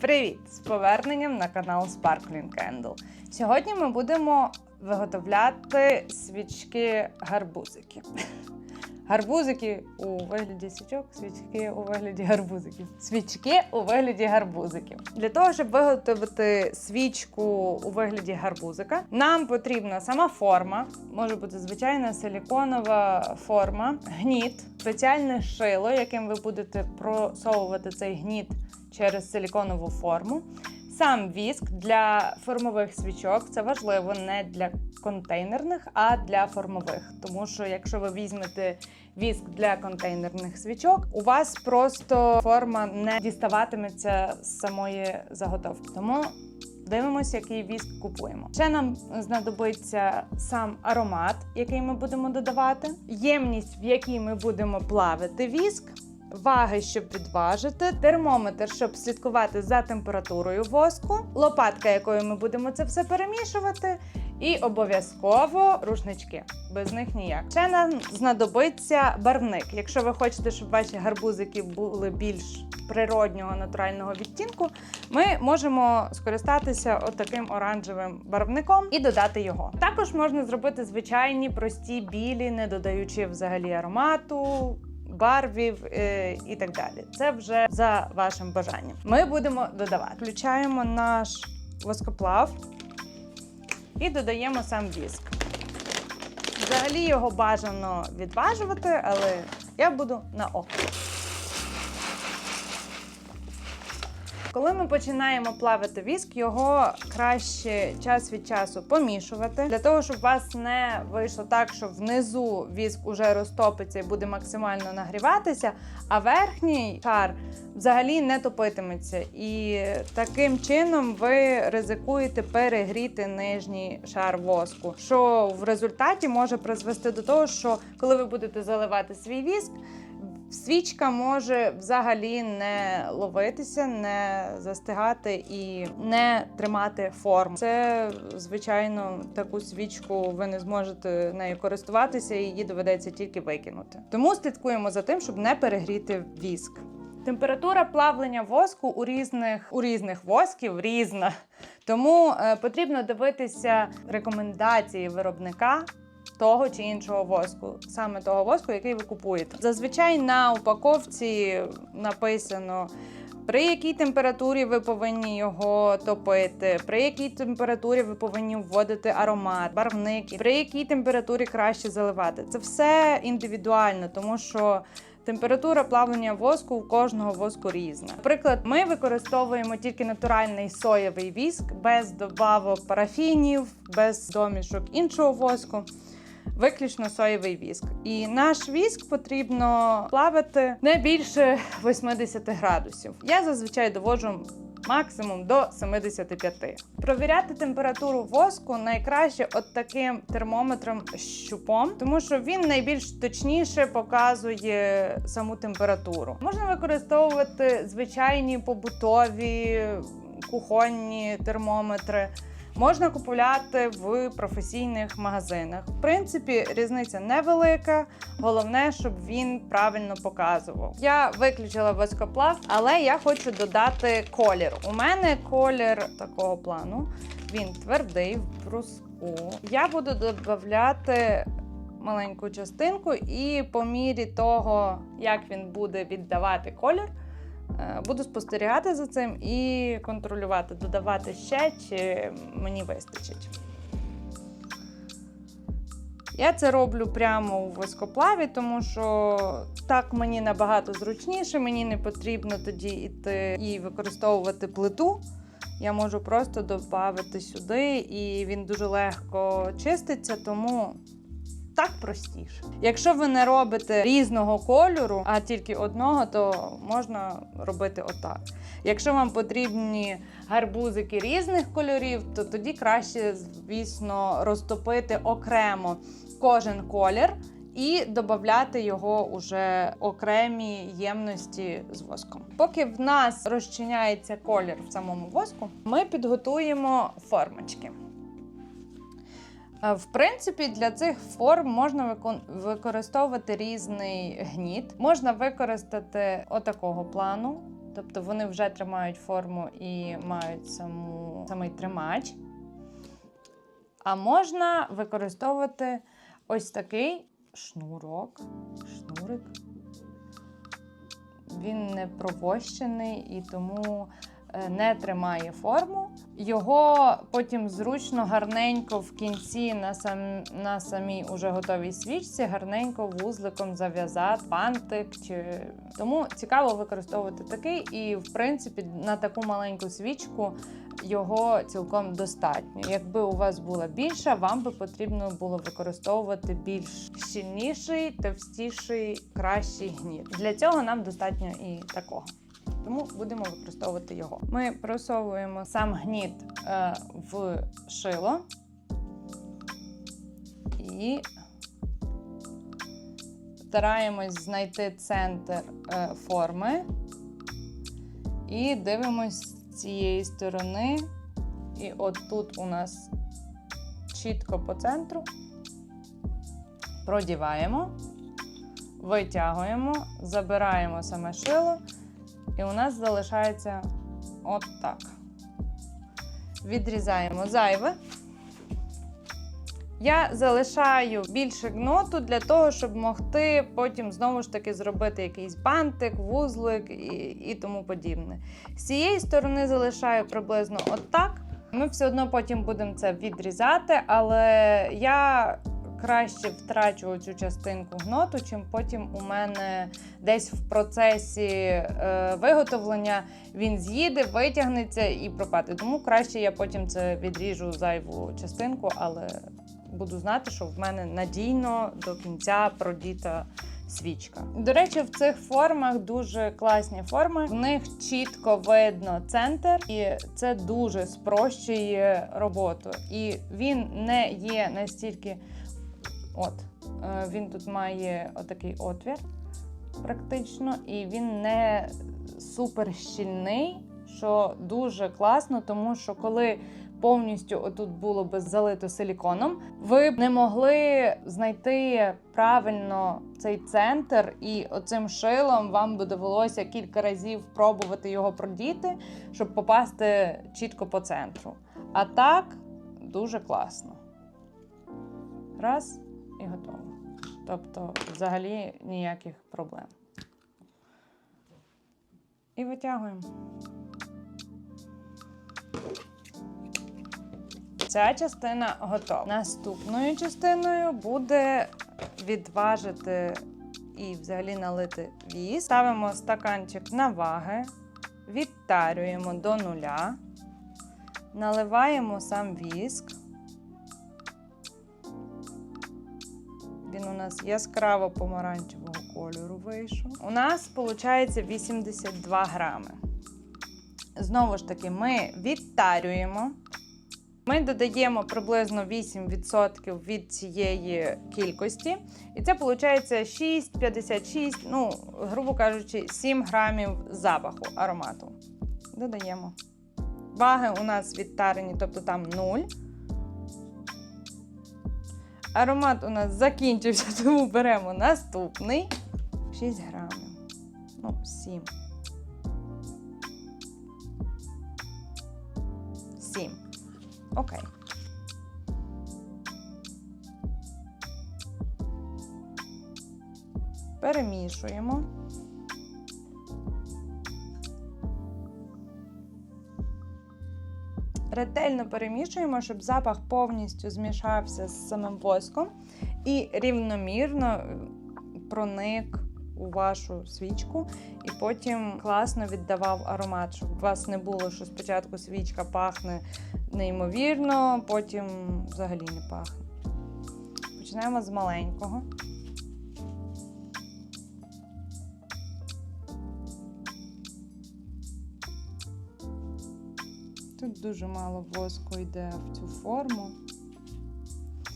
Привіт! З поверненням на канал Sparkling Candle. Сьогодні ми будемо виготовляти свічки гарбузики. Гарбузики у вигляді свічок, свічки у вигляді гарбузиків. Свічки у вигляді гарбузиків. Для того, щоб виготовити свічку у вигляді гарбузика, нам потрібна сама форма, може бути звичайна силіконова форма, гніт, спеціальне шило, яким ви будете просовувати цей гніт через силіконову форму. Сам віск для формових свічок це важливо не для контейнерних, а для формових. Тому що якщо ви візьмете віск для контейнерних свічок, у вас просто форма не діставатиметься з самої заготовки. Тому дивимося, який віск купуємо. Ще нам знадобиться сам аромат, який ми будемо додавати, ємність, в якій ми будемо плавити віск. Ваги, щоб підважити, термометр, щоб слідкувати за температурою воску, лопатка, якою ми будемо це все перемішувати, і обов'язково рушнички. Без них ніяк. Ще нам знадобиться барвник. Якщо ви хочете, щоб ваші гарбузики були більш природнього натурального відтінку, ми можемо скористатися отаким оранжевим барвником і додати його. Також можна зробити звичайні прості білі, не додаючи взагалі аромату барвів е, і так далі. Це вже за вашим бажанням. Ми будемо додавати. Включаємо наш воскоплав і додаємо сам віск. Взагалі його бажано відважувати, але я буду на око. Коли ми починаємо плавити віск, його краще час від часу помішувати для того, щоб у вас не вийшло так, що внизу віск уже розтопиться і буде максимально нагріватися, а верхній шар взагалі не топитиметься. І таким чином ви ризикуєте перегріти нижній шар воску, що в результаті може призвести до того, що коли ви будете заливати свій віск. Свічка може взагалі не ловитися, не застигати і не тримати форму. Це, звичайно, таку свічку ви не зможете нею користуватися, її доведеться тільки викинути. Тому слідкуємо за тим, щоб не перегріти віск. Температура плавлення воску у різних у різних восків різна, тому е, потрібно дивитися рекомендації виробника того чи іншого воску, саме того воску, який ви купуєте. Зазвичай на упаковці написано. При якій температурі ви повинні його топити, при якій температурі ви повинні вводити аромат, барвники, при якій температурі краще заливати. Це все індивідуально, тому що температура плавлення воску у кожного воску різна. Наприклад, ми використовуємо тільки натуральний соєвий віск без добавок парафінів, без домішок іншого воску. Виключно соєвий віск. І наш віск потрібно плавити не більше 80 градусів. Я зазвичай доводжу максимум до 75. Провіряти температуру воску найкраще от таким термометром щупом, тому що він найбільш точніше показує саму температуру. Можна використовувати звичайні побутові кухонні термометри. Можна купувати в професійних магазинах. В принципі, різниця невелика. Головне, щоб він правильно показував. Я виключила воскоплав, але я хочу додати колір. У мене колір такого плану. Він твердий в бруску. Я буду додати маленьку частинку, і по мірі того, як він буде віддавати колір. Е, Буду спостерігати за цим і контролювати, додавати ще, чи мені вистачить. Я це роблю прямо у воскоплаві, тому що так мені набагато зручніше, мені не потрібно тоді йти і використовувати плиту. Я можу просто додати сюди, і він дуже легко чиститься, тому так простіше. Якщо ви не робите різного кольору, а тільки одного, то можна робити отак. Якщо вам потрібні гарбузики різних кольорів, то тоді краще, звісно, розтопити окремо кожен колір. І додати його уже окремі ємності з воском. Поки в нас розчиняється колір в самому воску, ми підготуємо формочки. В принципі, для цих форм можна використовувати різний гніт. Можна використати отакого плану Тобто вони вже тримають форму і мають саму, самий тримач. А можна використовувати ось такий шнурок. Шнурик. Він не провощений і тому не тримає форму. Його потім зручно, гарненько в кінці на, сам, на самій уже готовій свічці, гарненько вузликом зав'язати бантик. Чи... Тому цікаво використовувати такий, і в принципі на таку маленьку свічку його цілком достатньо. Якби у вас була більша, вам би потрібно було використовувати більш щільніший, товстіший, кращий гніт. Для цього нам достатньо і такого. Тому будемо використовувати його. Ми просовуємо сам гніт е, в шило і стараємось знайти центр е, форми і дивимось з цієї сторони. І от тут у нас чітко по центру продіваємо, витягуємо, забираємо саме шило. І у нас залишається от так. Відрізаємо зайве. Я залишаю більше гноту для того, щоб могти потім знову ж таки зробити якийсь бантик, вузлик і, і тому подібне. З цієї сторони залишаю приблизно отак. Ми все одно потім будемо це відрізати, але я краще втрачу цю частинку гноту, чим потім у мене десь в процесі е, виготовлення він з'їде, витягнеться і пропаде. Тому краще я потім це відріжу зайву частинку, але буду знати, що в мене надійно до кінця продіта. Свічка. До речі, в цих формах дуже класні форми. В них чітко видно центр, і це дуже спрощує роботу. І він не є настільки От, е, Він тут має отакий отвір, практично, і він не супер щільний, що дуже класно, тому що коли повністю отут було би залито силіконом, ви б не могли знайти правильно цей центр, і оцим шилом вам би довелося кілька разів пробувати його продіти, щоб попасти чітко по центру. А так дуже класно. Раз і готово. Тобто, взагалі ніяких проблем. І витягуємо. Ця частина готова. Наступною частиною буде відважити і взагалі налити віз. Ставимо стаканчик на ваги, відтарюємо до нуля, наливаємо сам віск. Нас яскраво помаранчевого кольору вийшов. У нас виходить 82 грами. Знову ж таки, ми відтарюємо. Ми додаємо приблизно 8% від цієї кількості. І це виходить 6,56, ну, грубо кажучи, 7 грамів запаху аромату. Додаємо. Ваги у нас відтарені, тобто там 0. Аромат у нас закінчився, тому беремо наступний. 6 грамів. Ну, 7. 7. Окей. Перемішуємо. Ретельно перемішуємо, щоб запах повністю змішався з самим воском і рівномірно проник у вашу свічку, і потім класно віддавав аромат, щоб у вас не було, що спочатку свічка пахне неймовірно, потім взагалі не пахне. Починаємо з маленького. Дуже мало воску йде в цю форму.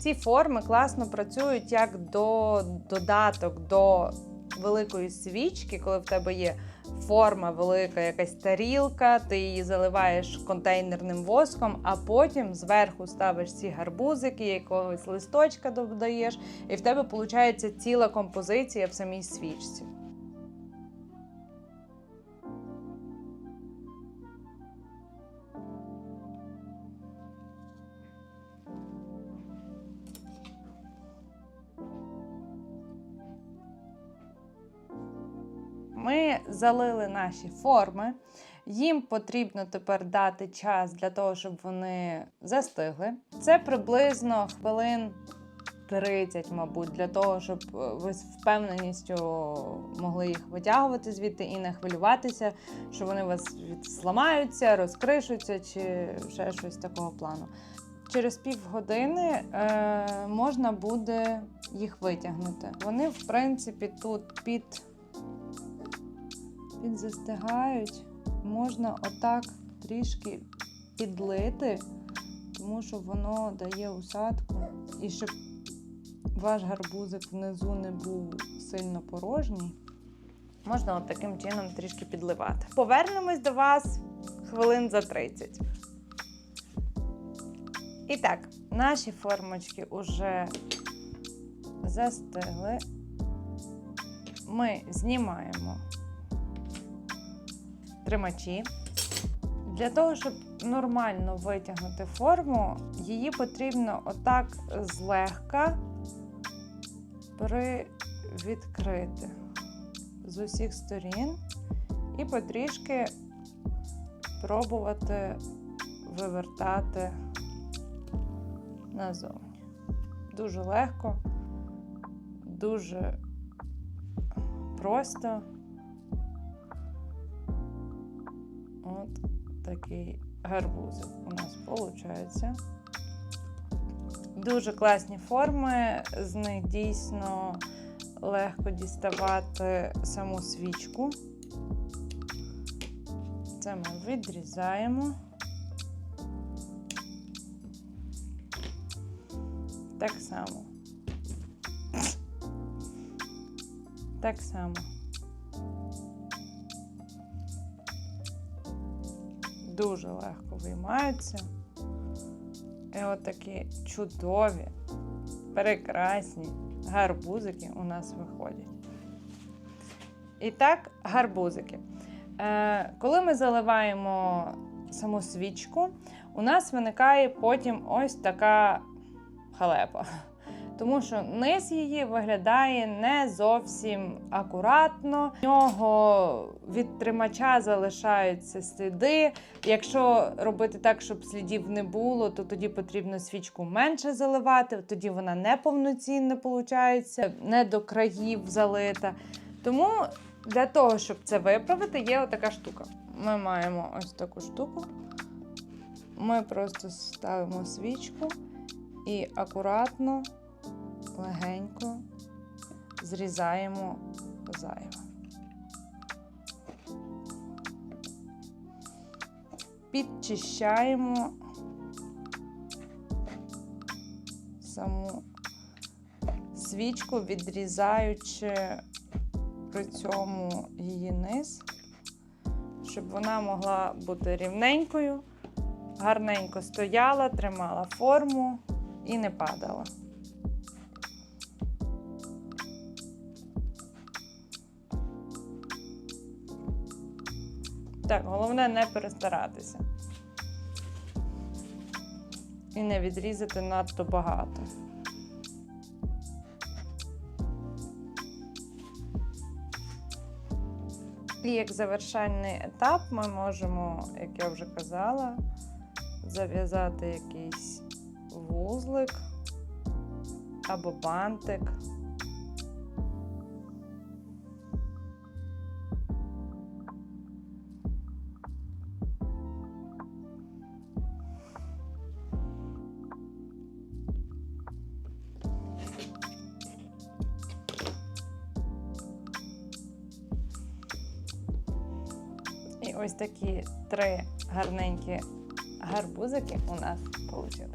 Ці форми класно працюють як до додаток до великої свічки, коли в тебе є форма велика, якась тарілка, ти її заливаєш контейнерним воском, а потім зверху ставиш ці гарбузики, якогось листочка додаєш, і в тебе виходить ціла композиція в самій свічці. Залили наші форми. Їм потрібно тепер дати час для того, щоб вони застигли. Це приблизно хвилин 30, мабуть, для того, щоб е, ви з впевненістю могли їх витягувати звідти і не хвилюватися, що вони у вас зламаються, розкришуться чи ще щось такого плану. Через півгодини е, можна буде їх витягнути. Вони, в принципі, тут під, підзастигають. Можна отак трішки підлити, тому що воно дає усадку. І щоб ваш гарбузик внизу не був сильно порожній, можна от таким чином трішки підливати. Повернемось до вас хвилин за 30. І так, наші формочки вже застигли. Ми знімаємо тримачі. Для того, щоб нормально витягнути форму, її потрібно отак злегка привідкрити з усіх сторін і потрішки пробувати вивертати назовні. Дуже легко, дуже просто. От такий гарбузик у нас виходить. Дуже класні форми, з них дійсно легко діставати саму свічку. Це ми відрізаємо. Так само. Так само. Дуже легко виймаються. І от такі чудові, прекрасні гарбузики у нас виходять. І так, гарбузики. Е, коли ми заливаємо саму свічку, у нас виникає потім ось така халепа. Тому що низ її виглядає не зовсім акуратно. В нього від тримача залишаються сліди. Якщо робити так, щоб слідів не було, то тоді потрібно свічку менше заливати, тоді вона не повноцінна виходить, не до країв залита. Тому для того, щоб це виправити, є отака штука. Ми маємо ось таку штуку. Ми просто ставимо свічку і акуратно, легенько зрізаємо зайве. Підчищаємо саму свічку, відрізаючи при цьому її низ, щоб вона могла бути рівненькою, гарненько стояла, тримала форму і не падала. Так, головне не перестаратися. І не відрізати надто багато. І як завершальний етап ми можемо, як я вже казала, зав'язати якийсь вузлик або бантик. Ось такі три гарненькі гарбузики у нас вийшли.